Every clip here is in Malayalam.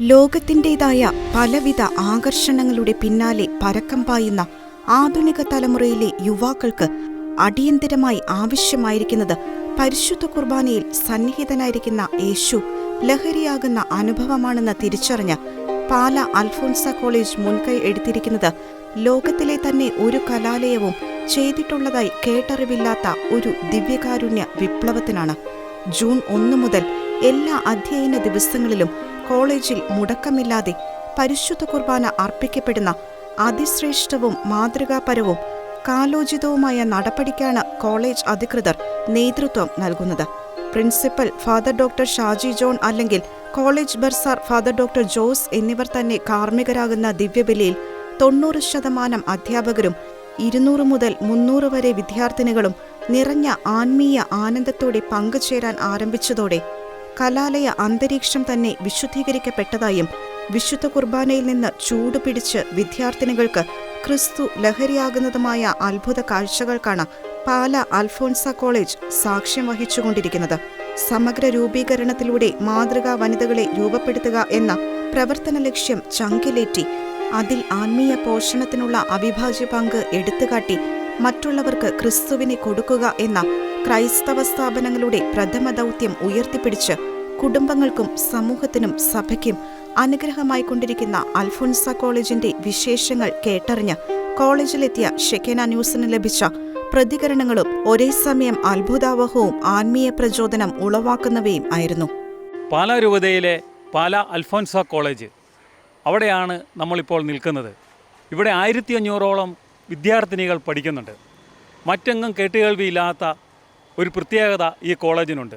ലോകത്തിന്റെതായ പലവിധ ആകർഷണങ്ങളുടെ പിന്നാലെ പരക്കം പായുന്ന ആധുനിക തലമുറയിലെ യുവാക്കൾക്ക് അടിയന്തിരമായി ആവശ്യമായിരിക്കുന്നത് പരിശുദ്ധ കുർബാനയിൽ സന്നിഹിതനായിരിക്കുന്ന യേശു ലഹരിയാകുന്ന അനുഭവമാണെന്ന് തിരിച്ചറിഞ്ഞ് പാല അൽഫോൻസ കോളേജ് മുൻകൈ എടുത്തിരിക്കുന്നത് ലോകത്തിലെ തന്നെ ഒരു കലാലയവും ചെയ്തിട്ടുള്ളതായി കേട്ടറിവില്ലാത്ത ഒരു ദിവ്യകാരുണ്യ വിപ്ലവത്തിനാണ്. ജൂൺ ഒന്ന് മുതൽ എല്ലാ അധ്യയന ദിവസങ്ങളിലും കോളേജിൽ മുടക്കമില്ലാതെ പരിശുദ്ധ കുർബാന അർപ്പിക്കപ്പെടുന്ന അതിശ്രേഷ്ഠവും മാതൃകാപരവും കാലോചിതവുമായ നടപടിക്കാണ് കോളേജ് അധികൃതർ നേതൃത്വം നൽകുന്നത്. Principal father doctor Shaji John അല്ലെങ്കിൽ college bursar father doctor Jose എന്നിവർ തന്നെ കാർമ്മികരാകുന്ന ദിവ്യബലിയിൽ തൊണ്ണൂറ് ശതമാനം അധ്യാപകരും ഇരുന്നൂറ് മുതൽ മുന്നൂറ് വരെ വിദ്യാർത്ഥിനികളും നിറഞ്ഞ ആത്മീയ ആനന്ദത്തോടെ പങ്കുചേരാൻ ആരംഭിച്ചതോടെ കലാലയ അന്തരീക്ഷം തന്നെ വിശുദ്ധീകരിക്കപ്പെട്ടതായും വിശുദ്ധ കുർബാനയിൽ നിന്ന് ചൂടുപിടിച്ച് വിദ്യാർത്ഥിനികൾക്ക് ക്രിസ്തു ലഹരിയാകുന്നതുമായ അത്ഭുത കാഴ്ചകൾക്കാണ് പാല അൽഫോൻസ കോളേജ് സാക്ഷ്യം വഹിച്ചുകൊണ്ടിരിക്കുന്നത്. സമഗ്ര രൂപീകരണത്തിലൂടെ മാതൃകാ വനിതകളെ രൂപപ്പെടുത്തുക എന്ന പ്രവർത്തന ലക്ഷ്യം ചങ്കിലേറ്റി അതിൽ ആത്മീയ പോഷണത്തിനുള്ള അവിഭാജ്യ പങ്ക് എടുത്തുകാട്ടി മറ്റുള്ളവർക്ക് ക്രിസ്തുവിനെ കൊടുക്കുക എന്ന ക്രൈസ്തവ സ്ഥാപനങ്ങളുടെ പ്രഥമ ദൗത്യം ഉയർത്തിപ്പിടിച്ച് കുടുംബങ്ങൾക്കും സമൂഹത്തിനും സഭയ്ക്കും അനുഗ്രഹമായി കൊണ്ടിരിക്കുന്ന അൽഫോൻസ കോളേജിന്റെ വിശേഷങ്ങൾ കേട്ടറിഞ്ഞ് കോളേജിലെത്തിയ ഷെക്കേന ന്യൂസിന് ലഭിച്ച പ്രതികരണങ്ങളും ഒരേ സമയം അത്ഭുതാവഹവും ആത്മീയ പ്രചോദനം ഉളവാക്കുന്നവയും ആയിരുന്നു. പാലാ രൂപതയിലെ പാല അൽഫോൻസ കോളേജ് അവിടെയാണ് നമ്മളിപ്പോൾ നിൽക്കുന്നത്. ഇവിടെ ആയിരത്തി അഞ്ഞൂറോളം വിദ്യാർത്ഥിനികൾ പഠിക്കുന്നുണ്ട്. മറ്റെങ്ങും കേട്ടുകേൾവിയില്ലാത്ത ഒരു പ്രത്യേകത ഈ കോളേജിനുണ്ട്.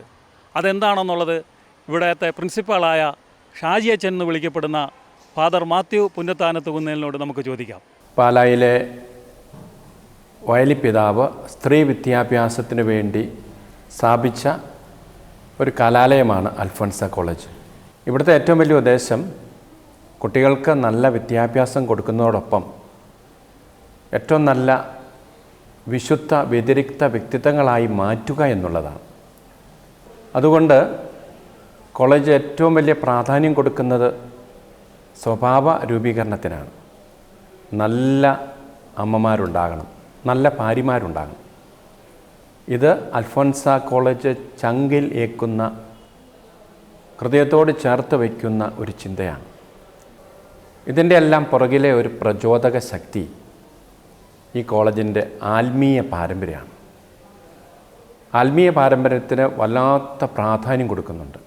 അതെന്താണെന്നുള്ളത് ഇവിടത്തെ പ്രിൻസിപ്പാളായ ഷാജി അച്ഛൻ എന്ന് വിളിക്കപ്പെടുന്ന ഫാദർ മാത്യു പുന്നത്താനത്ത് കുന്നേലിനോട് നമുക്ക് ചോദിക്കാം. പാലായിലെ വയലിപ്പിതാവ് സ്ത്രീ വിദ്യാഭ്യാസത്തിന് വേണ്ടി സ്ഥാപിച്ച ഒരു കലാലയമാണ് അൽഫോൻസ കോളേജ്. ഇവിടുത്തെ ഏറ്റവും വലിയ ഉദ്ദേശം കുട്ടികൾക്ക് നല്ല വിദ്യാഭ്യാസം കൊടുക്കുന്നതോടൊപ്പം ഏറ്റവും നല്ല വിശുദ്ധ വ്യതിരിക്ത വ്യക്തിത്വങ്ങളായി മാറ്റുക എന്നുള്ളതാണ്. അതുകൊണ്ട് കോളേജ് ഏറ്റവും വലിയ പ്രാധാന്യം കൊടുക്കുന്നത് സ്വഭാവ രൂപീകരണത്തിനാണ്. നല്ല അമ്മമാരുണ്ടാകണം നല്ല ഭാര്യമാരുണ്ടാകണം. ഇത് അൽഫോൻസ കോളേജ് ചങ്കിൽ ഏക്കുന്ന ഹൃദയത്തോട് ചേർത്ത് വയ്ക്കുന്ന ഒരു ചിന്തയാണ്. ഇതിന്റെ എല്ലാം പുറകിലെ ഒരു പ്രചോദക ശക്തി ഈ കോളേജിന്റെ ആത്മീയ പാരമ്പര്യമാണ്. ആത്മീയ പാരമ്പര്യത്തിന് വല്ലാത്ത പ്രാധാന്യം കൊടുക്കുന്നുണ്ട്.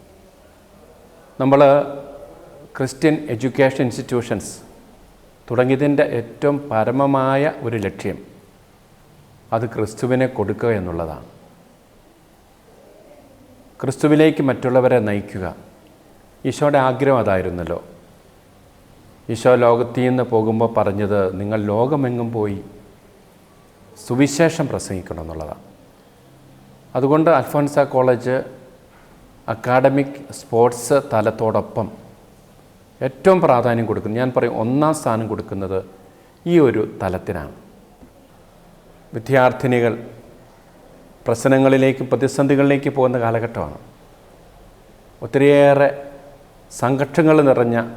നമ്മൾ ക്രിസ്ത്യൻ എഡ്യൂക്കേഷൻ ഇൻസ്റ്റിറ്റ്യൂഷൻസ് തുടങ്ങിയതിന്റെ ഏറ്റവും പരമമായ ഒരു ലക്ഷ്യം അത് ക്രിസ്തുവിനെ കൊടുക്കുക എന്നുള്ളതാണ്. ക്രിസ്തുവിലേക്ക് മറ്റുള്ളവരെ നയിക്കുക. ഈശോയുടെ ആഗ്രഹം അതായിരുന്നല്ലോ. ഈശോ ലോകത്തിൽ നിന്ന് പോകുമ്പോൾ പറഞ്ഞത് നിങ്ങൾ ലോകമെങ്ങും പോയി സുവിശേഷം പ്രസംഗിക്കണം എന്നുള്ളതാണ്. അതുകൊണ്ട് അൽഫോൻസ കോളേജ് അക്കാഡമിക് സ്പോർട്സ് തലത്തോടൊപ്പം ഏറ്റവും പ്രാധാന്യം കൊടുക്കുന്നത് ഞാൻ പറയും ഒന്നാം സ്ഥാനം കൊടുക്കുന്നത് ഈ ഒരു തലത്തിനാണ്. വിദ്യാർത്ഥിനികൾ പ്രശ്നങ്ങളിലേക്ക് പ്രതിസന്ധികളിലേക്ക് പോകുന്ന കാലഘട്ടമാണ്. ഒത്തിരിയേറെ സംഘർഷങ്ങൾ നിറഞ്ഞ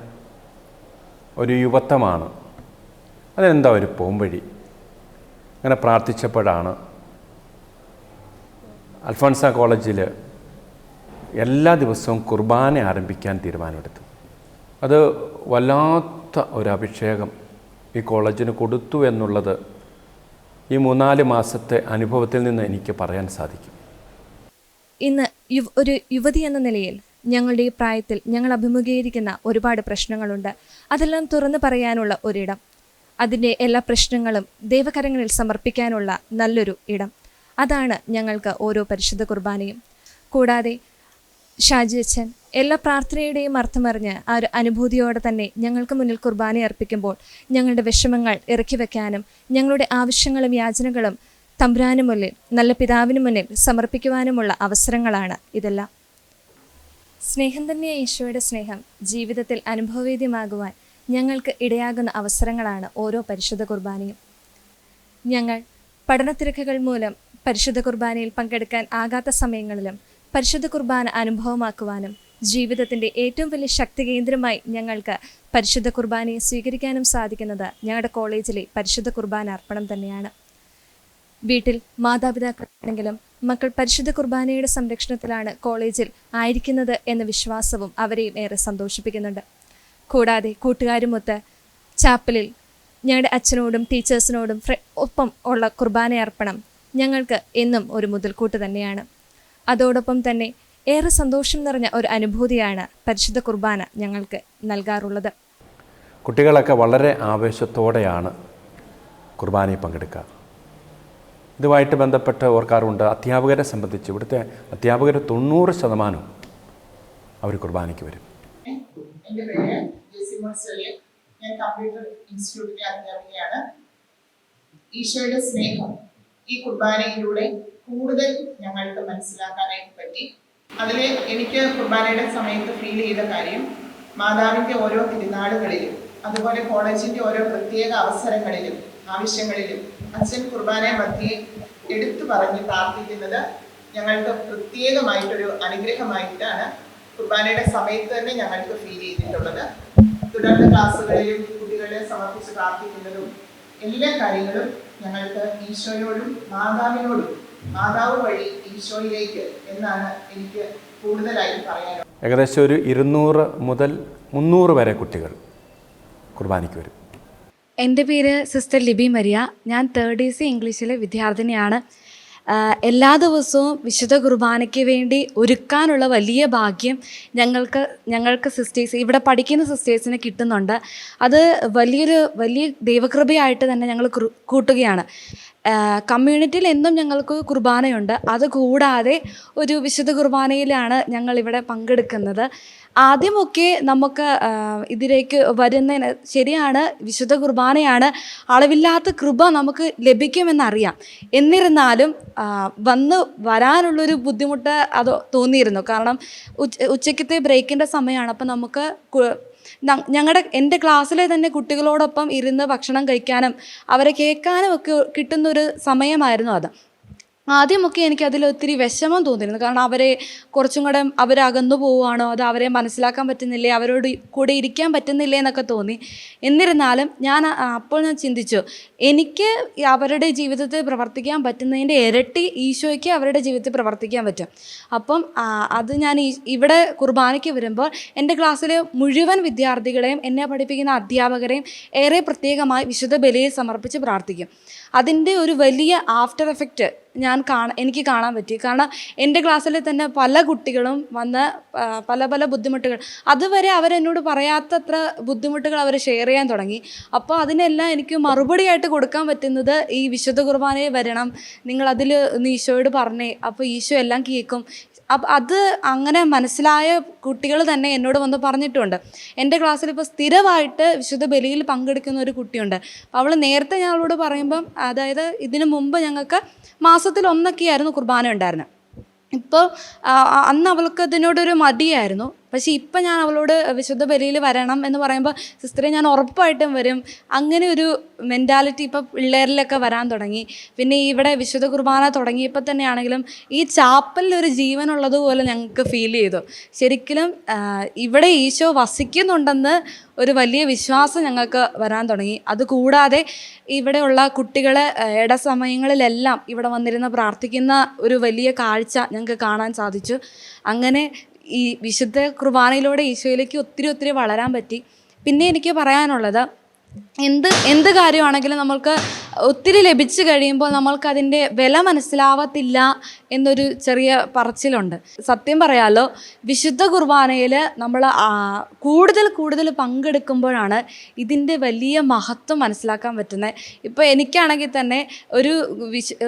ഒരു യുവത്വമാണ്. അതിനെന്താ ഒരു പോംവഴി? അങ്ങനെ പ്രാർത്ഥിച്ചപ്പോഴാണ് അൽഫോൻസ കോളേജിൽ എല്ലാ ദിവസവും കുർബാന ആരംഭിക്കാൻ തീരുമാനമെടുത്തു. അത് വല്ലാത്ത ഒരു അഭിഷേകം ഈ കോളേജിന് കൊടുത്തു എന്നുള്ളത് ഈ മൂന്നാൽ മാസത്തെ അനുഭവത്തിൽ നിന്ന് എനിക്ക് പറയാൻ സാധിക്കും. ഇന്ന് ഒരു യുവതി എന്ന നിലയിൽ ഞങ്ങളുടെ ഈ പ്രായത്തിൽ ഞങ്ങൾ അഭിമുഖീകരിക്കുന്ന ഒരുപാട് പ്രശ്നങ്ങളുണ്ട്. അതെല്ലാം തുറന്നു പറയാനുള്ള ഒരിടം. അതിന്റെ എല്ലാ പ്രശ്നങ്ങളും ദൈവകരങ്ങളിൽ സമർപ്പിക്കാനുള്ള നല്ലൊരു ഇടം. അതാണ് ഞങ്ങൾക്ക് ഓരോ പരിശുദ്ധ കുർബാനയും. കൂടാതെ ഷാജി അച്ഛൻ എല്ലാ പ്രാർത്ഥനയുടെയും അർത്ഥമറിഞ്ഞ് ആ ഒരു അനുഭൂതിയോടെ തന്നെ ഞങ്ങൾക്ക് മുന്നിൽ കുർബാന അർപ്പിക്കുമ്പോൾ ഞങ്ങളുടെ വിഷമങ്ങൾ ഇറക്കി വെക്കാനും ഞങ്ങളുടെ ആവശ്യങ്ങളും യാചനകളും തമ്പുരാനു മുന്നിൽ നല്ല പിതാവിന് മുന്നിൽ സമർപ്പിക്കുവാനുമുള്ള അവസരങ്ങളാണ് ഇതെല്ലാം. സ്നേഹം തന്നെ ഈശോയുടെ സ്നേഹം. ജീവിതത്തിൽ അനുഭവവേദ്യമാകുവാൻ ഞങ്ങൾക്ക് ഇടയാകുന്ന അവസരങ്ങളാണ് ഓരോ പരിശുദ്ധ കുർബാനയും. ഞങ്ങൾ പഠനത്തിരക്കുകൾ മൂലം പരിശുദ്ധ കുർബാനയിൽ പങ്കെടുക്കാൻ ആകാത്ത സമയങ്ങളിലും പരിശുദ്ധ കുർബാന അനുഭവമാക്കുവാനും ജീവിതത്തിന്റെ ഏറ്റവും വലിയ ശക്തി കേന്ദ്രമായി ഞങ്ങൾക്ക് പരിശുദ്ധ കുർബാനയെ സ്വീകരിക്കാനും സാധിക്കുന്നത് ഞങ്ങളുടെ കോളേജിലെ പരിശുദ്ധ കുർബാന അർപ്പണം തന്നെയാണ്. വീട്ടിൽ മാതാപിതാക്കളാണെങ്കിലും മക്കൾ പരിശുദ്ധ കുർബാനയുടെ സംരക്ഷണത്തിലാണ് കോളേജിൽ ആയിരിക്കുന്നത് എന്ന വിശ്വാസവും അവരെയും ഏറെ സന്തോഷിപ്പിക്കുന്നുണ്ട്. കൂടാതെ കൂട്ടുകാരുമൊത്ത് ചാപ്പലിൽ ഞങ്ങളുടെ അച്ഛനോടും ടീച്ചേഴ്സിനോടും ഒപ്പം ഉള്ള കുർബാന അർപ്പണം ഞങ്ങൾക്ക് എന്നും ഒരു മുതൽക്കൂട്ട് തന്നെയാണ്. അതോടൊപ്പം തന്നെ ഏറെ സന്തോഷം നിറഞ്ഞ ഒരു അനുഭൂതിയാണ് പരിശുദ്ധ കുർബാന ഞങ്ങൾക്ക് നൽകാറുള്ളത്. കുട്ടികളൊക്കെ വളരെ ആവേശത്തോടെയാണ് കുർബാനയിൽ പങ്കെടുക്കുക. ഇതുമായിട്ട് ബന്ധപ്പെട്ട് ഓർക്കാറുണ്ട് അധ്യാപകരെ സംബന്ധിച്ച് ഇവിടുത്തെ അധ്യാപകർ തൊണ്ണൂറ് ശതമാനം അവർ കുർബാനയ്ക്ക് വരും. എന്റെ സെറിയൻ ഞാൻ കമ്പ്യൂട്ടർ ഇൻസ്റ്റിറ്റ്യൂട്ടിലെ അധ്യാപികയാണ്. ഈശോയുടെ സ്നേഹം ഈ കുർബാനയിലൂടെ കൂടുതൽ ഞങ്ങൾക്ക് മനസ്സിലാക്കാനായിട്ട് പറ്റി. അതിൽ എനിക്ക് കുർബാനയുടെ സമയത്ത് ഫീൽ ചെയ്ത കാര്യം മാതാവിന്റെ ഓരോ തിരുനാളുകളിലും അതുപോലെ കോളേജിന്റെ ഓരോ പ്രത്യേക അവസരങ്ങളിലും ആവശ്യങ്ങളിലും അച്ഛൻ കുർബാന മധ്യേ എടുത്തു പറഞ്ഞ് പ്രാർത്ഥിക്കുന്നത് ഞങ്ങൾക്ക് പ്രത്യേകമായിട്ടൊരു അനുഗ്രഹമായിട്ടാണ് കുർബാനയുടെ സമയത്ത് തന്നെ ഞങ്ങൾക്ക് ഫീൽ ചെയ്തിട്ടുള്ളത്. തുടർന്ന് ക്ലാസ്സുകളിലും കുട്ടികളെ സമർപ്പിച്ച് പ്രാർത്ഥിക്കുന്നതും എല്ലാ കാര്യങ്ങളും ഞങ്ങൾക്ക് ഈശോയോടും മാതാവിനോടും മാതാവ് വഴി ഈശോയിലേക്ക് എന്നാണ് എനിക്ക് കൂടുതലായി പറയാനുള്ളത്. ഏകദേശം ഒരു ഇരുന്നൂറ് മുതൽ മുന്നൂറ് വരെ കുട്ടികൾ കുർബാനയ്ക്ക് വരും. എന്റെ പേര് സിസ്റ്റർ ലിബി മരിയ. ഞാൻ തേർഡ് ഇ സി ഇംഗ്ലീഷിലെ വിദ്യാർത്ഥിനിയാണ്. എല്ലാ ദിവസവും വിശുദ്ധ കുർബാനയ്ക്ക് വേണ്ടി ഒരുക്കാനുള്ള വലിയ ഭാഗ്യം ഞങ്ങൾക്ക് ഞങ്ങൾക്ക് സിസ്റ്റേഴ്സ് ഇവിടെ പഠിക്കുന്ന സിസ്റ്റേഴ്സിന് കിട്ടുന്നുണ്ട്. അത് വലിയൊരു വലിയ ദൈവകൃപയായിട്ട് തന്നെ ഞങ്ങൾ കൂട്ടുകയാണ്. കമ്മ്യൂണിറ്റിയിൽ എന്നും ഞങ്ങൾക്ക് കുർബാനയുണ്ട്. അതുകൂടാതെ ഒരു വിശുദ്ധ കുർബാനയിലാണ് ഞങ്ങൾ ഇവിടെ പങ്കെടുക്കുന്നത്. ആദ്യമൊക്കെ നമുക്ക് ഇതിലേക്ക് വരുന്നതിന് ശരിയാണ് വിശുദ്ധ കുർബാനയാണ് അളവില്ലാത്ത കൃപ നമുക്ക് ലഭിക്കുമെന്നറിയാം. എന്നിരുന്നാലും വന്ന് വരാനുള്ളൊരു ബുദ്ധിമുട്ട് അത് തോന്നിയിരുന്നു. കാരണം ഉച്ച ഉച്ചയ്ക്കത്തെ ബ്രേക്കിന്റെ സമയമാണ്. അപ്പം നമുക്ക് ഞങ്ങളുടെ എന്റെ ക്ലാസ്സിലെ തന്നെ കുട്ടികളോടൊപ്പം ഇരുന്ന് ഭക്ഷണം കഴിക്കാനും അവരെ കേൾക്കാനും ഒക്കെ കിട്ടുന്നൊരു സമയമായിരുന്നു അത്. ആദ്യമൊക്കെ എനിക്ക് അതിൽ ഒത്തിരി വിഷമം തോന്നിയിരുന്നു. കാരണം അവരെ കുറച്ചും കൂടെ അവരകന്നു പോവുകയാണോ? അത് അവരെ മനസ്സിലാക്കാൻ പറ്റുന്നില്ലേ? അവരോട് കൂടെ ഇരിക്കാൻ പറ്റുന്നില്ലേ എന്നൊക്കെ തോന്നി. എന്നിരുന്നാലും ഞാൻ അപ്പോൾ ഞാൻ ചിന്തിച്ചു എനിക്ക് അവരുടെ ജീവിതത്തിൽ പ്രവർത്തിക്കാൻ പറ്റുന്നതിന്റെ ഇരട്ടി ഈശോയ്ക്ക് അവരുടെ ജീവിതത്തിൽ പ്രവർത്തിക്കാൻ പറ്റും. അപ്പം അത് ഞാൻ ഇവിടെ കുർബാനയ്ക്ക് വരുമ്പോൾ എന്റെ ക്ലാസ്സിലെ മുഴുവൻ വിദ്യാർത്ഥികളെയും എന്നെ പഠിപ്പിക്കുന്ന അധ്യാപകരെയും ഏറെ പ്രത്യേകമായി വിശുദ്ധ ബലിയിൽ സമർപ്പിച്ച് പ്രാർത്ഥിക്കും. അതിന്റെ ഒരു വലിയ ആഫ്റ്റർ എഫക്റ്റ് ഞാൻ കാണ എനിക്ക് കാണാൻ പറ്റി. കാരണം എന്റെ ക്ലാസ്സിൽ തന്നെ പല കുട്ടികളും വന്ന് പല പല ബുദ്ധിമുട്ടുകൾ. അതുവരെ അവരെന്നോട് പറയാത്തത്ര ബുദ്ധിമുട്ടുകൾ അവർ ഷെയർ ചെയ്യാൻ തുടങ്ങി. അപ്പോൾ അതിനെല്ലാം എനിക്ക് മറുപടിയായിട്ട് കൊടുക്കാൻ പറ്റുന്നത് ഈ വിശുദ്ധ കുർബാനയെ വരണം. നിങ്ങൾ അതിൽ ഈശോയോട് പറഞ്ഞേ. അപ്പോൾ ഈശോ എല്ലാം കേൾക്കും. അപ്പം അത് അങ്ങനെ മനസ്സിലായ കുട്ടികൾ തന്നെ എന്നോട് വന്ന് പറഞ്ഞിട്ടുണ്ട്. എന്റെ ക്ലാസ്സിൽ ഇപ്പോൾ സ്ഥിരമായിട്ട് വിശുദ്ധ ബലിയിൽ പങ്കെടുക്കുന്ന ഒരു കുട്ടിയുണ്ട്. അപ്പോൾ അവൾ നേരത്തെ ഞാൻ അവളോട് പറയുമ്പം അതായത് ഇതിനു മുമ്പ് ഞങ്ങൾക്ക് മാസത്തിൽ ഒന്നൊക്കെയായിരുന്നു കുർബാന ഉണ്ടായിരുന്നത്. ഇപ്പോൾ അന്ന് അവൾക്ക് അതിനോടൊരു മടിയായിരുന്നു. പക്ഷേ ഇപ്പം ഞാൻ അവളോട് വിശുദ്ധ ബലിയിൽ വരണം എന്ന് പറയുമ്പോൾ സിസ്റ്ററെ ഞാൻ ഉറപ്പായിട്ടും വരും. അങ്ങനെ ഒരു മെന്റാലിറ്റി ഇപ്പം പിള്ളേരിലൊക്കെ വരാൻ തുടങ്ങി. പിന്നെ ഇവിടെ വിശുദ്ധ കുർബാന തുടങ്ങിയപ്പോൾ തന്നെയാണെങ്കിലും ഈ ചാപ്പലിൽ ഒരു ജീവനുള്ളതുപോലെ ഞങ്ങൾക്ക് ഫീൽ ചെയ്തു. ശരിക്കും ഇവിടെ ഈശോ വസിക്കുന്നുണ്ടെന്ന് ഒരു വലിയ വിശ്വാസം ഞങ്ങൾക്ക് വരാൻ തുടങ്ങി. അതുകൂടാതെ ഇവിടെയുള്ള കുട്ടികൾ ഇടസമയങ്ങളിലെല്ലാം ഇവിടെ വന്നിരുന്ന് പ്രാർത്ഥിക്കുന്ന ഒരു വലിയ കാഴ്ച ഞങ്ങൾക്ക് കാണാൻ സാധിച്ചു. അങ്ങനെ ഈ വിശുദ്ധ കുർബാനയിലൂടെ ഈശോയിലേക്ക് ഒത്തിരി ഒത്തിരി വളരാൻ പറ്റി. പിന്നെ എനിക്ക് പറയാനുള്ളത് എന്ത് എന്ത് കാര്യമാണെങ്കിലും നമ്മൾക്ക് ഒത്തിരി ലഭിച്ചു കഴിയുമ്പോൾ നമ്മൾക്ക് നമ്മൾക്കതിന്റെ വില മനസ്സിലാവത്തില്ല എന്നൊരു ചെറിയ പറച്ചിലുണ്ട്. സത്യം പറയാലോ വിശുദ്ധ കുർബാനയിൽ നമ്മൾ കൂടുതൽ കൂടുതൽ പങ്കെടുക്കുമ്പോഴാണ് ഇതിന്റെ വലിയ മഹത്വം മനസ്സിലാക്കാൻ പറ്റുന്നത്. ഇപ്പോൾ എനിക്കാണെങ്കിൽ തന്നെ ഒരു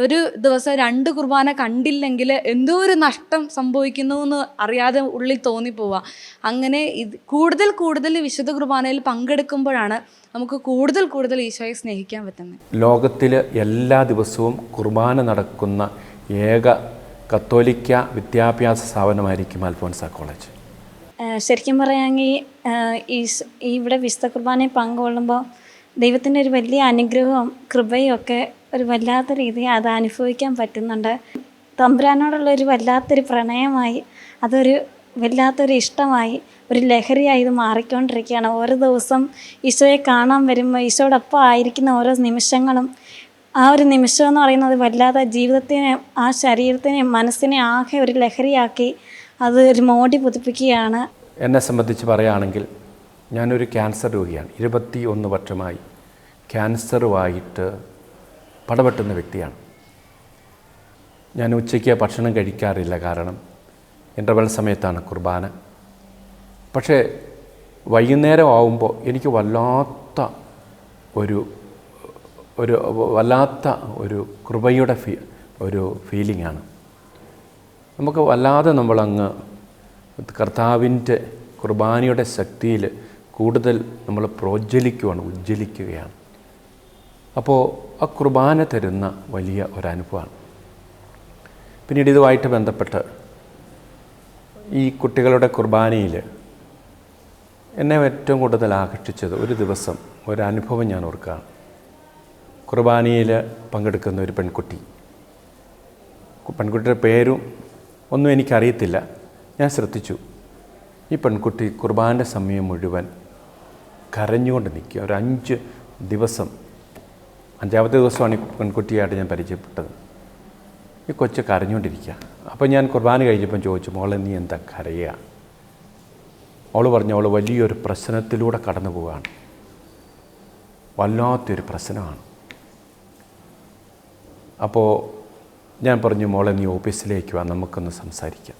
ഒരു ദിവസം രണ്ട് കുർബാന കണ്ടില്ലെങ്കിൽ എന്തോ ഒരു നഷ്ടം സംഭവിക്കുന്നു എന്ന് അറിയാതെ ഉള്ളിൽ തോന്നിപ്പോവുക അങ്ങനെ ഇത് കൂടുതൽ കൂടുതൽ വിശുദ്ധ കുർബാനയിൽ പങ്കെടുക്കുമ്പോഴാണ് നമുക്ക് കൂടുതൽ കൂടുതൽ ഈശോയെ സ്നേഹിക്കാൻ പറ്റുന്നത്. ലോകത്തിൽ എല്ലാ ദിവസവും കുർബാന നടക്കുന്ന ഏക കത്തോലിക്ക വിദ്യാഭ്യാസ സ്ഥാപനമായിരിക്കും അൽഫോൻസ കോളേജ്. ശരിക്കും പറയുകയാണെങ്കിൽ ഈ ഈ ഇവിടെ വിശുദ്ധ കുർബാനയിൽ പങ്കുകൊള്ളുമ്പോൾ ദൈവത്തിന്റെ ഒരു വലിയ അനുഗ്രഹവും കൃപയും ഒക്കെ ഒരു വല്ലാത്ത രീതിയിൽ അത് അനുഭവിക്കാൻ പറ്റുന്നുണ്ട്. തമ്പുരാനോടുള്ള ഒരു വല്ലാത്തൊരു പ്രണയമായി അതൊരു വല്ലാത്തൊരു ഇഷ്ടമായി ഒരു ലഹരിയായി ഇത് മാറിക്കൊണ്ടിരിക്കുകയാണ്. ഓരോ ദിവസം ഈശോയെ കാണാൻ വരുമ്പോൾ ഈശോയോടൊപ്പം ആയിരിക്കുന്ന ഓരോ നിമിഷങ്ങളും ആ ഒരു നിമിഷം എന്ന് പറയുന്നത് വല്ലാതെ ജീവിതത്തിനെ ആ ശരീരത്തിനെ മനസ്സിനെ ആകെ ഒരു ലഹരിയാക്കി അത് ഒരു മോടി പുതുപ്പിക്കുകയാണ്. എന്നെ സംബന്ധിച്ച് പറയുകയാണെങ്കിൽ ഞാനൊരു ക്യാൻസർ രോഗിയാണ്. ഇരുപത്തി ഒന്ന് വർഷമായി ക്യാൻസറുമായിട്ട് പടപെട്ടുന്ന വ്യക്തിയാണ്. ഞാൻ ഉച്ചയ്ക്ക് ഭക്ഷണം കഴിക്കാറില്ല കാരണം ഇന്റർവെൽ സമയത്താണ് കുർബാന. പക്ഷേ വൈകുന്നേരം ആവുമ്പോൾ എനിക്ക് വല്ലാത്ത ഒരു ഒരു വല്ലാത്ത ഒരു കൃപയുടെ ഫീ ഒരു ഫീലിംഗാണ് നമുക്ക് വല്ലാതെ നമ്മളങ്ങ് കർത്താവിന്റെ കുർബാനയുടെ ശക്തിയിൽ കൂടുതൽ നമ്മൾ പ്രോജ്വലിക്കുകയാണ് ഉജ്ജ്വലിക്കുകയാണ് അപ്പോൾ ആ കുർബാന തരുന്ന വലിയ ഒരനുഭവമാണ്. പിന്നീട് ഇതുമായിട്ട് ബന്ധപ്പെട്ട് ഈ കുട്ടികളുടെ കുർബാനയിൽ എന്നെ ഏറ്റവും കൂടുതൽ ആകർഷിച്ചത് ഒരു ദിവസം ഒരനുഭവം ഞാൻ ഓർക്കുകയാണ് കുർബാനയിൽ പങ്കെടുക്കുന്ന ഒരു പെൺകുട്ടി. പെൺകുട്ടിയുടെ പേരും ഒന്നും എനിക്കറിയത്തില്ല. ഞാൻ ശ്രദ്ധിച്ചു. ഈ പെൺകുട്ടി കുർബാന്റെ സമയം മുഴുവൻ കരഞ്ഞുകൊണ്ട് നിൽക്കുക. ഒരു അഞ്ച് ദിവസം അഞ്ചാമത്തെ ദിവസമാണ് ഈ പെൺകുട്ടിയായിട്ട് ഞാൻ പരിചയപ്പെട്ടത്. ഈ കൊച്ചു കരഞ്ഞുകൊണ്ടിരിക്കുക. അപ്പോൾ ഞാൻ കുർബാന കഴിഞ്ഞപ്പം ചോദിച്ചു മോളെ നീ എന്താ കരയുക? അവൾ പറഞ്ഞു അവൾ വലിയൊരു പ്രശ്നത്തിലൂടെ കടന്നു പോവുകയാണ്. വല്ലാത്തൊരു പ്രശ്നമാണ്. അപ്പോൾ ഞാൻ പറഞ്ഞു മോളെ നീ ഓഫീസിലേക്ക് വാ നമുക്കൊന്ന് സംസാരിക്കാം.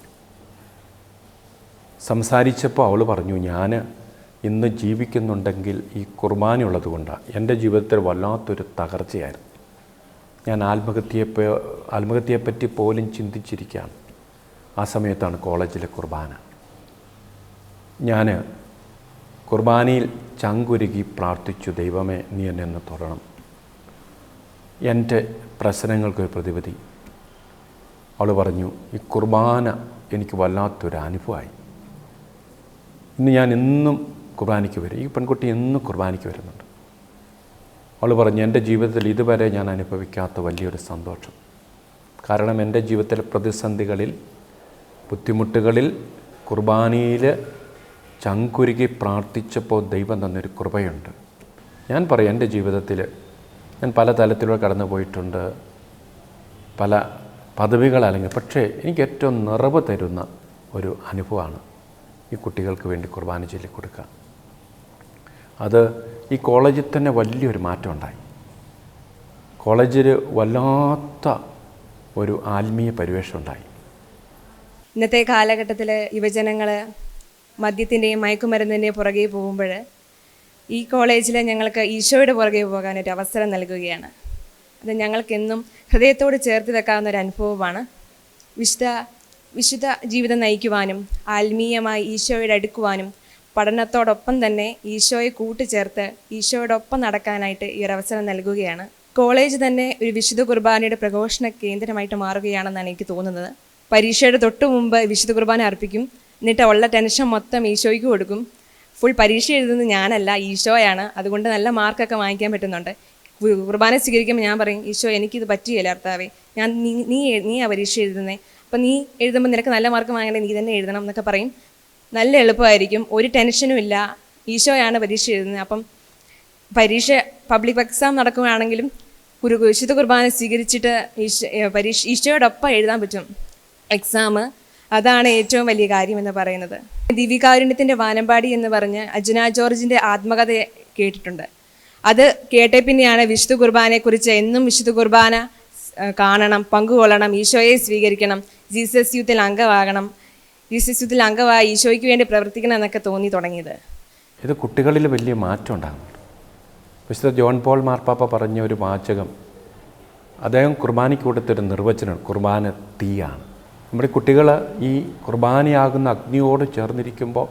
സംസാരിച്ചപ്പോൾ അവൾ പറഞ്ഞു ഞാൻ ഇന്ന് ജീവിക്കുന്നുണ്ടെങ്കിൽ ഈ കുർബാനയുള്ളത് കൊണ്ടാണ് എന്റെ ജീവിതത്തിൽ വല്ലാത്തൊരു തകർച്ചയായിരുന്നു. ഞാൻ ആത്മഹത്യയെ ആത്മഹത്യയെപ്പറ്റി പോലും ചിന്തിച്ചിരിക്കുകയാണ്. ആ സമയത്താണ് കോളേജിലെ കുർബാന. ഞാൻ കുർബാനയിൽ ചങ്കുരുകി പ്രാർത്ഥിച്ചു ദൈവമേ നീ എന്നെ ഒന്ന് തൊടണം. എന്റെ പ്രശ്നങ്ങൾക്കൊരു പ്രതിവിധി. അവൾ പറഞ്ഞു ഈ കുർബാന എനിക്ക് വല്ലാത്തൊരു അനുഭവമായി. ഇന്ന് ഞാൻ എന്നും കുർബാനയ്ക്ക് വരും. ഈ പെൺകുട്ടി എന്നും കുർബാനയ്ക്ക് വരുന്നുണ്ട്. അവൾ പറഞ്ഞു എന്റെ ജീവിതത്തിൽ ഇതുവരെ ഞാൻ അനുഭവിക്കാത്ത വലിയൊരു സന്തോഷം. കാരണം എന്റെ ജീവിതത്തിലെ പ്രതിസന്ധികളിൽ ബുദ്ധിമുട്ടുകളിൽ കുർബാനയിൽ ചങ്കുരുകി പ്രാർത്ഥിച്ചപ്പോൾ ദൈവം തന്നൊരു കൃപയുണ്ട്. ഞാൻ പറയും എന്റെ ജീവിതത്തിൽ ഞാൻ പല തലത്തിലൂടെ കടന്നു പോയിട്ടുണ്ട്. പല പദവികൾ അല്ലെങ്കിൽ പക്ഷേ എനിക്ക് ഏറ്റവും നിറവ് തരുന്ന ഒരു അനുഭവമാണ് ഈ കുട്ടികൾക്ക് വേണ്ടി കുർബാന ചൊല്ലി കൊടുക്കുക. അത് ഈ കോളേജിൽ തന്നെ വലിയൊരു മാറ്റം ഉണ്ടായി കോളേജിൽ വല്ലാത്ത ഒരു ആത്മീയ പരിവേഷം ഉണ്ടായി. ഇന്നത്തെ കാലഘട്ടത്തിൽ യുവജനങ്ങൾ മദ്യത്തിന്റെയും മയക്കുമരുന്നിന്റെയും പുറകെ പോകുമ്പോൾ ഈ കോളേജിൽ ഞങ്ങൾക്ക് ഈശോയുടെ പുറകെ പോകാനൊരു അവസരം നൽകുകയാണ്. അത് ഞങ്ങൾക്കെന്നും ഹൃദയത്തോട് ചേർത്ത് വെക്കാവുന്ന ഒരു അനുഭവമാണ്. വിശുദ്ധ വിശുദ്ധ ജീവിതം നയിക്കുവാനും ആത്മീയമായി ഈശോയുടെ അടുക്കുവാനും പഠനത്തോടൊപ്പം തന്നെ ഈശോയെ കൂട്ടിച്ചേർത്ത് ഈശോയോടൊപ്പം നടക്കാനായിട്ട് ഈ ഒരു അവസരം നൽകുകയാണ്. കോളേജ് തന്നെ ഒരു വിശുദ്ധ കുർബാനയുടെ പ്രഘോഷണ കേന്ദ്രമായിട്ട് മാറുകയാണെന്നാണ് എനിക്ക് തോന്നുന്നത്. പരീക്ഷയുടെ തൊട്ടു മുമ്പ് വിശുദ്ധ കുർബാന അർപ്പിക്കും. എന്നിട്ട് ഉള്ള ടെൻഷൻ മൊത്തം ഈശോയ്ക്ക് കൊടുക്കും. ഫുൾ പരീക്ഷ എഴുതുന്നത് ഞാനല്ല ഈശോയാണ്. അതുകൊണ്ട് നല്ല മാർക്കൊക്കെ വാങ്ങിക്കാൻ പറ്റുന്നുണ്ട്. കുർബാന സ്വീകരിക്കുമ്പോൾ ഞാൻ പറയും ഈശോ എനിക്കിത് പറ്റിയില്ല അർത്ഥാവേ ഞാൻ നീ നീ നീ ആ പരീക്ഷ എഴുതുന്നേ. അപ്പം നീ എഴുതുമ്പോൾ നിനക്ക് നല്ല മാർക്ക് വാങ്ങണേ നീ തന്നെ എഴുതണം എന്നൊക്കെ പറയും. നല്ല എളുപ്പമായിരിക്കും. ഒരു ടെൻഷനും ഇല്ല. ഈശോയാണ് പരീക്ഷ എഴുതുന്നത്. അപ്പം പരീക്ഷ പബ്ലിക് എക്സാം നടക്കുകയാണെങ്കിലും ഒരു വിശുദ്ധ കുർബാന സ്വീകരിച്ചിട്ട് ഈശോ പരീക്ഷ ഈശോയോടൊപ്പം എഴുതാൻ പറ്റും. എക്സാം അതാണ് ഏറ്റവും വലിയ കാര്യം എന്ന് പറയുന്നത്. ദിവികാരുണ്യത്തിന്റെ വാനമ്പാടി എന്ന് പറഞ്ഞ് അജുന ജോർജിന്റെ ആത്മകഥ കേട്ടിട്ടുണ്ട്. അത് കേട്ടേ പിന്നെയാണ് വിശുദ്ധ കുർബാനയെക്കുറിച്ച് എന്നും വിശുദ്ധ കുർബാന കാണണം പങ്കുകൊള്ളണം ഈശോയെ സ്വീകരിക്കണം ജീസസ് യൂത്തിൽ അംഗമാകണം ജീസസ് യൂത്തിൽ അംഗമായി ഈശോയ്ക്ക് വേണ്ടി പ്രവർത്തിക്കണം എന്നൊക്കെ തോന്നി തുടങ്ങിയത്. ഇത് കുട്ടികളിൽ വലിയ മാറ്റം ഉണ്ടാകുന്നുണ്ട്. വിശുദ്ധ ജോൺ പോൾ മാർപ്പാപ്പ പറഞ്ഞ ഒരു വാചകം അദ്ദേഹം കുർബാനയ്ക്ക് കൊടുത്തൊരു നിർവചനം കുർബാന തീയാണ്. നമ്മുടെ കുട്ടികൾ ഈ കുർബാനയാകുന്ന അഗ്നിയോട് ചേർന്നിരിക്കുമ്പോൾ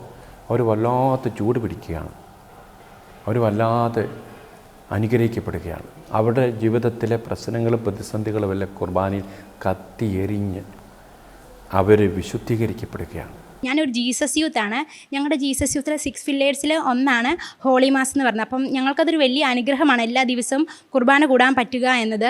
അവർ വല്ലാത്ത ചൂട് പിടിക്കുകയാണ്. അവർ വല്ലാതെ അനുഗ്രഹിക്കപ്പെടുകയാണ്. അവരുടെ ജീവിതത്തിലെ പ്രശ്നങ്ങളും പ്രതിസന്ധികളും എല്ലാം കുർബാനയിൽ കത്തിയെറിഞ്ഞ് അവർ വിശുദ്ധീകരിക്കപ്പെടുകയാണ്. ഞാനൊരു ജീസസ് യൂത്ത് ആണ് ഞങ്ങളുടെ ജീസസ് യൂത്തിലെ സിക്സ് ഫില്ലേഴ്സിൽ ഒന്നാണ് ഹോളി മാസ് എന്ന് പറഞ്ഞത്. അപ്പം ഞങ്ങൾക്കതൊരു വലിയ അനുഗ്രഹമാണ് എല്ലാ ദിവസവും കുർബാന കൂടാൻ പറ്റുക എന്നത്.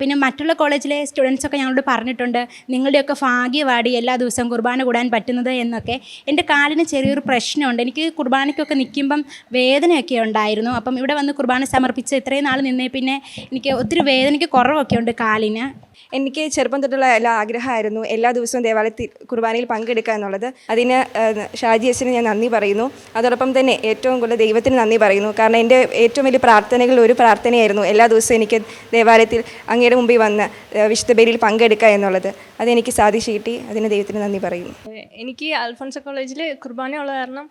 പിന്നെ മറ്റുള്ള കോളേജിലെ സ്റ്റുഡൻസൊക്കെ ഞങ്ങളോട് പറഞ്ഞിട്ടുണ്ട് നിങ്ങളുടെയൊക്കെ ഭാഗ്യവാടി എല്ലാ ദിവസവും കുർബാന കൂടാൻ പറ്റുന്നത് എന്നൊക്കെ. എന്റെ കാലിന് ചെറിയൊരു പ്രശ്നമുണ്ട്. എനിക്ക് കുർബാനയ്ക്കൊക്കെ നിൽക്കുമ്പം വേദനയൊക്കെ ഉണ്ടായിരുന്നു. അപ്പം ഇവിടെ വന്ന് കുർബാന സമർപ്പിച്ച് ഇത്രയും നാൾ നിന്നേ പിന്നെ എനിക്ക് ഒത്തിരി വേദനയ്ക്ക് കുറവൊക്കെ ഉണ്ട് കാലിന്. എനിക്ക് ചെറുപ്പം തൊട്ടുള്ള എല്ലാ ആഗ്രഹമായിരുന്നു എല്ലാ ദിവസവും ദേവാലയത്തിൽ കുർബാനയിൽ പങ്കെടുക്കുക എന്നുള്ളത്. അതിന് ഷാജി എസിന് ഞാൻ നന്ദി പറയുന്നു. അതോടൊപ്പം തന്നെ ഏറ്റവും കൂടുതൽ ദൈവത്തിന് നന്ദി പറയുന്നു. കാരണം എന്റെ ഏറ്റവും വലിയ പ്രാർത്ഥനകളിൽ ഒരു പ്രാർത്ഥനയായിരുന്നു എല്ലാ ദിവസവും എനിക്ക് ദേവാലയത്തിൽ അങ്ങയുടെ മുമ്പിൽ വന്ന് വിശുദ്ധ ബലിയിൽ പങ്കെടുക്കുക എന്നുള്ളത്. അതെനിക്ക് സാധിച്ചു കിട്ടി. അതിന് ദൈവത്തിന് നന്ദി പറയുന്നു. എനിക്ക് അൽഫോൺസ കോളേജിൽ കുർബാന ഉള്ള കാരണം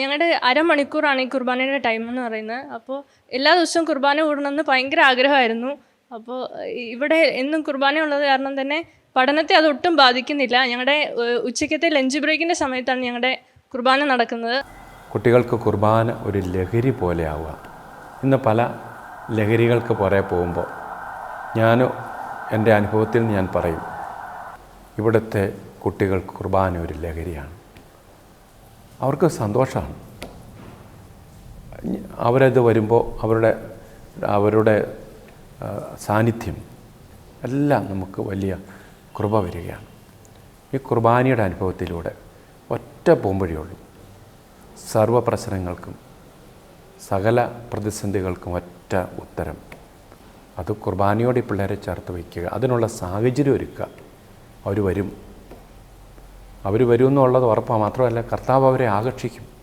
ഞങ്ങളുടെ അരമണിക്കൂറാണ് ഈ കുർബാനയുടെ ടൈം എന്ന് പറയുന്നത്. അപ്പോൾ എല്ലാ ദിവസവും കുർബാന കൂടണമെന്ന് ഭയങ്കര ആഗ്രഹമായിരുന്നു. അപ്പോൾ ഇവിടെ എന്നും കുർബാന ഉള്ളത് കാരണം തന്നെ പഠനത്തെ അതൊട്ടും ബാധിക്കുന്നില്ല. ഞങ്ങളുടെ ഉച്ചയ്ക്കത്തെ ലഞ്ച് ബ്രേക്കിന്റെ സമയത്താണ് ഞങ്ങളുടെ കുർബാന നടക്കുന്നത്. കുട്ടികൾക്ക് കുർബാന ഒരു ലഹരി പോലെ ആവുക ഇന്ന് പല ലഹരികൾക്ക് പുറകെ പോകുമ്പോൾ ഞാൻ എന്റെ അനുഭവത്തിൽ ഞാൻ പറയും ഇവിടുത്തെ കുട്ടികൾക്ക് കുർബാന ഒരു ലഹരിയാണ്. അവർക്ക് സന്തോഷമാണ്. അവരത് വരുമ്പോൾ അവരുടെ അവരുടെ സാന്നിധ്യം. എല്ലാം നമുക്ക് വലിയ കൃപ വരികയാണ്. ഈ കുർബാനയുടെ അനുഭവത്തിലൂടെ ഒറ്റ പോംവഴിയുള്ളൂ സർവ പ്രശ്നങ്ങൾക്കും സകല പ്രതിസന്ധികൾക്കും ഒറ്റ ഉത്തരം. അത് കുർബാനയോടെ പിള്ളേരെ ചേർത്ത് വയ്ക്കുക. അതിനുള്ള സാഹചര്യം ഒരുക്കുക. അവർ വരും. അവർ വരുമെന്നുള്ളത് ഉറപ്പാണ് മാത്രമല്ല കർത്താവ് അവരെ ആകർഷിക്കും.